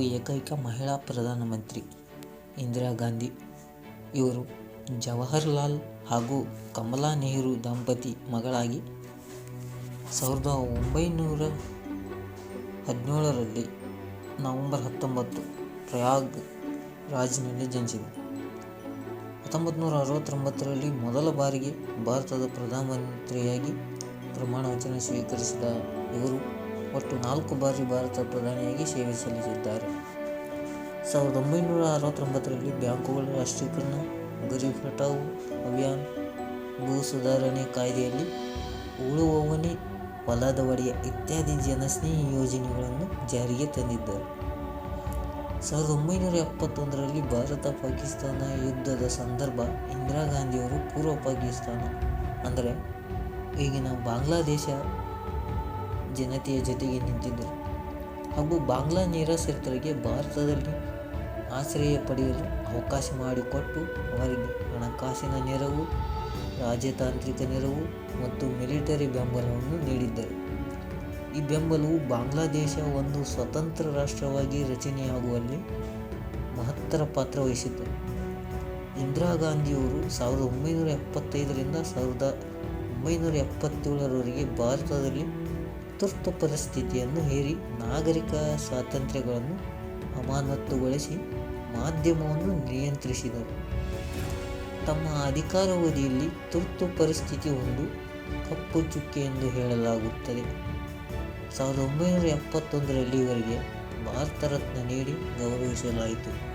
ಏಕೈಕ ಮಹಿಳಾ ಪ್ರಧಾನಮಂತ್ರಿ ಇಂದಿರಾ ಗಾಂಧಿ. ಇವರು ಜವಾಹರ್ಲಾಲ್ ಹಾಗೂ ಕಮಲಾ ನೆಹರು ದಂಪತಿ ಮಗಳಾಗಿ ಸಾವಿರದ ಒಂಬೈನೂರ ಹದಿನೇಳರಲ್ಲಿ ನವೆಂಬರ್ ಹತ್ತೊಂಬತ್ತು ಪ್ರಯಾಗ್ ರಾಜ್ನಲ್ಲಿ ಜನಿಸಿದರು. ಹತ್ತೊಂಬತ್ತು ನೂರ ಅರವತ್ತೊಂಬತ್ತರಲ್ಲಿ ಮೊದಲ ಬಾರಿಗೆ ಭಾರತದ ಪ್ರಧಾನಮಂತ್ರಿಯಾಗಿ ಪ್ರಮಾಣ ವಚನ ಸ್ವೀಕರಿಸಿದ ಇವರು ಒಟ್ಟು ನಾಲ್ಕು ಬಾರಿ ಭಾರತ ಪ್ರಧಾನಿಯಾಗಿ ಸೇವೆ ಸಲ್ಲಿಸಿದ್ದಾರೆ. ಸಾವಿರದ ಒಂಬೈನೂರ ಅರವತ್ತೊಂಬತ್ತರಲ್ಲಿ ಬ್ಯಾಂಕುಗಳ ರಾಷ್ಟ್ರೀಕರಣ, ಗರೀಬ್ ಹಟಾವು ಅಭಿಯಾನ್ ಭೂ ಸುಧಾರಣೆ ಕಾಯ್ದೆಯಲ್ಲಿ ಉಳುವವನೇ ಹೊಲದ ಒಡೆಯ ಇತ್ಯಾದಿ ಜನಸ್ನೇಹಿ ಯೋಜನೆಗಳನ್ನು ಜಾರಿಗೆ ತಂದಿದ್ದರು. ಸಾವಿರದ ಒಂಬೈನೂರ ಎಪ್ಪತ್ತೊಂದರಲ್ಲಿ ಭಾರತ-ಪಾಕಿಸ್ತಾನ ಯುದ್ಧದ ಸಂದರ್ಭ ಇಂದಿರಾ ಗಾಂಧಿಯವರು ಪೂರ್ವ ಪಾಕಿಸ್ತಾನ ಅಂದರೆ ಈಗಿನ ಬಾಂಗ್ಲಾದೇಶ ಜನತೆಯ ಜೊತೆಗೆ ನಿಂತಿದ್ದರು ಹಾಗೂ ಬಾಂಗ್ಲಾ ನಿರಾಶ್ರಿತರಿಗೆ ಭಾರತದಲ್ಲಿ ಆಶ್ರಯ ಪಡೆಯಲು ಅವಕಾಶ ಮಾಡಿಕೊಟ್ಟು ಅವರಿಗೆ ಹಣಕಾಸಿನ ನೆರವು, ರಾಜತಾಂತ್ರಿಕ ನೆರವು ಮತ್ತು ಮಿಲಿಟರಿ ಬೆಂಬಲವನ್ನು ನೀಡಿದ್ದರು. ಈ ಬೆಂಬಲವು ಬಾಂಗ್ಲಾದೇಶ ಒಂದು ಸ್ವತಂತ್ರ ರಾಷ್ಟ್ರವಾಗಿ ರಚನೆಯಾಗುವಲ್ಲಿ ಮಹತ್ತರ ಪಾತ್ರ ವಹಿಸಿತು. ಇಂದಿರಾ ಗಾಂಧಿಯವರು ಸಾವಿರದ ಒಂಬೈನೂರ ಎಪ್ಪತ್ತೈದರಿಂದ ಸಾವಿರದ ಒಂಬೈನೂರ ಎಪ್ಪತ್ತೇಳರವರೆಗೆ ಭಾರತದಲ್ಲಿ ತುರ್ತು ಪರಿಸ್ಥಿತಿಯನ್ನು ಹೇರಿ ನಾಗರಿಕ ಸ್ವಾತಂತ್ರ್ಯಗಳನ್ನು ಅಮಾನತುಗೊಳಿಸಿ ಮಾಧ್ಯಮವನ್ನು ನಿಯಂತ್ರಿಸಿದರು. ತಮ್ಮ ಅಧಿಕಾರಾವಧಿಯಲ್ಲಿ ತುರ್ತು ಪರಿಸ್ಥಿತಿ ಒಂದು ಕಪ್ಪು ಚುಕ್ಕೆ ಎಂದು ಹೇಳಲಾಗುತ್ತದೆ. ಸಾವಿರದ ಒಂಬೈನೂರ ಎಪ್ಪತ್ತೊಂದರಲ್ಲಿ ಇವರಿಗೆ ಭಾರತ ರತ್ನ ನೀಡಿ ಗೌರವಿಸಲಾಯಿತು.